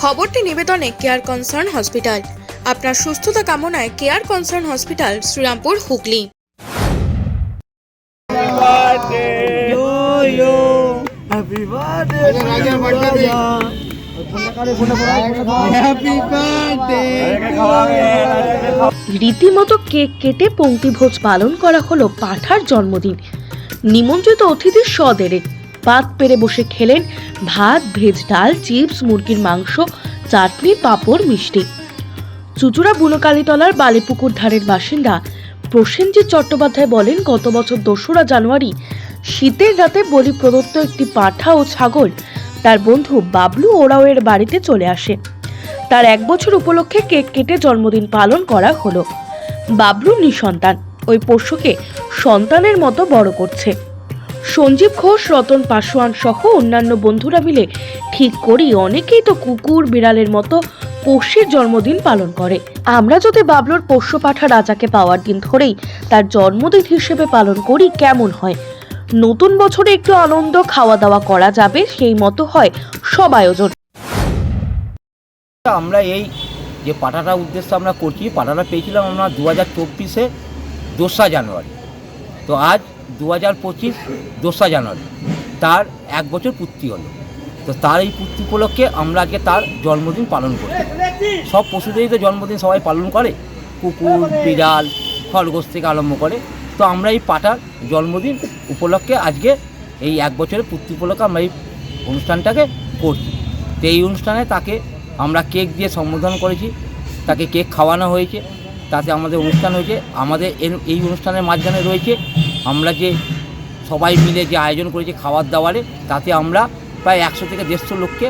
খবরটি নিবেদনে care concern hospital আপনার সুস্থতা কামনায় care concern hospital Serampore Hooghly. Happy birthday রীতিমতো কেক কেটে পঙ্ক্তিভোজ পালন করা হলো পাঠার জন্মদিন। নিমন্ত্রিত অতিথির সদেরে পাত পেরে বসে খেলেন ভাত, ভেজ ডাল, চিপস, মুরগির মাংস, চাটনি, পাঁপড়, মিষ্টি। চুচুড়া বুনোকালীতলার বালিপুকুর ধারের বাসিন্দা প্রসেনজিৎ চট্টোপাধ্যায় বলেন, গত বছর দোসরা জানুয়ারি শীতের রাতে বলি প্রদত্ত একটি পাঠা ও ছাগল তার বন্ধু বাবলু ওরাওয়ের বাড়িতে চলে আসে। তার এক বছর উপলক্ষে কেক কেটে জন্মদিন পালন করা হলো। বাবলু নিঃসন্তান। ওই পোষ্যকে সন্তানের মতো বড় করছে। সঞ্জীব ঘোষ, রতন পাসোয়ান সহ অন্যান্য বন্ধুরা মিলে ঠিক করি অনেকেই তো কুকুর বিড়ালের মতো পোষ্যের জন্মদিন পালন করে। আমরা যদি বাবলুর পোষ্য পাঠা রাজাকে পাওয়ার দিন ধরেই তার জন্মদিন হিসেবে পালন করি, কেমন হয়? নতুন বছরে একটু আনন্দ খাওয়া দাওয়া করা যাবে, সেই মতো হয় সব আয়োজন। আমরা এই যে পাটাটা উদ্দেশ্য আমরা করছি পাটাটা পেয়েছিলাম আমরা দু হাজার চব্বিশে দোসরা জানুয়ারি। তো আজ দু হাজার পঁচিশ দোসরা জানুয়ারি, তার এক বছর পূর্তি হলো। তো তার এই পূর্তি উপলক্ষে আমরা আজকে তার জন্মদিন পালন করি সব পশুদেরই তো জন্মদিন সবাই পালন করে, কুকুর, বিড়াল, খরগোশ থেকে আরম্ভ করে। তো আমরা এই পাটার জন্মদিন উপলক্ষে আজকে এই এক বছরের পূর্তি উপলক্ষে আমরা এই অনুষ্ঠানটাকে করছি। তো এই অনুষ্ঠানে তাকে আমরা কেক দিয়ে সম্বোধন করেছি, তাকে কেক খাওয়ানো হয়েছে তাতে আমাদের অনুষ্ঠান হয়েছে। আমাদের এই অনুষ্ঠানের মাঝখানে রয়েছে, আমরা যে সবাই মিলে যে আয়োজন করেছি খাবার দাবারে, তাতে আমরা প্রায় একশো থেকে দেড়শো লোককে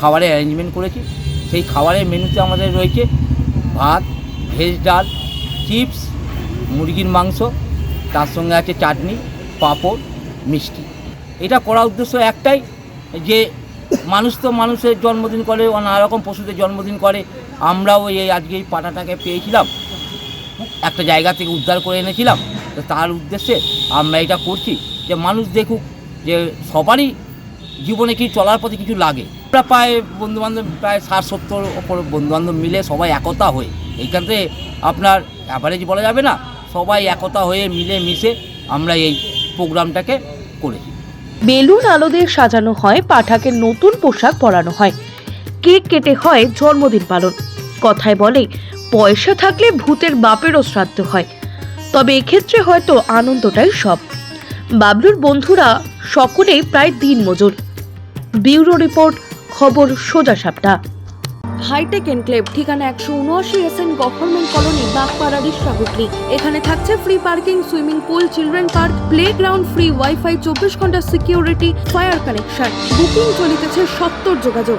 খাবারের অ্যারেঞ্জমেন্ট করেছি। সেই খাবারের মেনুতে আমাদের রয়েছে ভাত, ভেজ ডাল, চিপস, মুরগির মাংস, তার সঙ্গে আছে চাটনি, পাঁপড়, মিষ্টি। এটা করার উদ্দেশ্য একটাই, যে মানুষ তো মানুষের জন্মদিন করে, নানা রকম পশুদের জন্মদিন করে আমরাও এই আজকে এই পাটাটাকে পেয়েছিলাম। একটা জায়গা থেকে উদ্ধার করে এনেছিলাম। তো তার উদ্দেশ্যে আমরা এটা করছি যে মানুষ দেখুক যে সবারই জীবনে কি চলার পথে কিছু লাগে। আমরা প্রায় বন্ধুবান্ধব প্রায় ষাট সত্তর ওপর বন্ধুবান্ধব মিলে সবাই একতা হয়ে এইখানতে আপনার অ্যাভারেজ বলা যাবে না, সবাই একতা হয়ে মিলে মিশে আমরা এই প্রোগ্রামটাকে করেছি। বেলুন আলো দিয়ে সাজানো হয়, পাঠাকে নতুন পোশাক পরানো হয়। কেক কেটে হয় জন্মদিন পালন। কথায় বলে, পয়সা থাকলে ভূতের বাপেরও শ্রাদ্ধ হয়। তবে এক্ষেত্রে হয়তো আনন্দটাই সব। বাবলুর বন্ধুরা সকলেই প্রায় দিন মজুর। ব্যুরো রিপোর্ট, খবর সোজা সাপটা। হাইটেক এনক্লেভ, ঠিকানা একশো উনআশি S N government colony, Bagpara Rishra এখানে থাকছে free parking, swimming pool, children park play ground free wifi, চব্বিশ ঘণ্টা সিকিউরিটি, ফায়ার কানেকশন। বুকিং চলিতেছে সত্তর যোগাযোগ।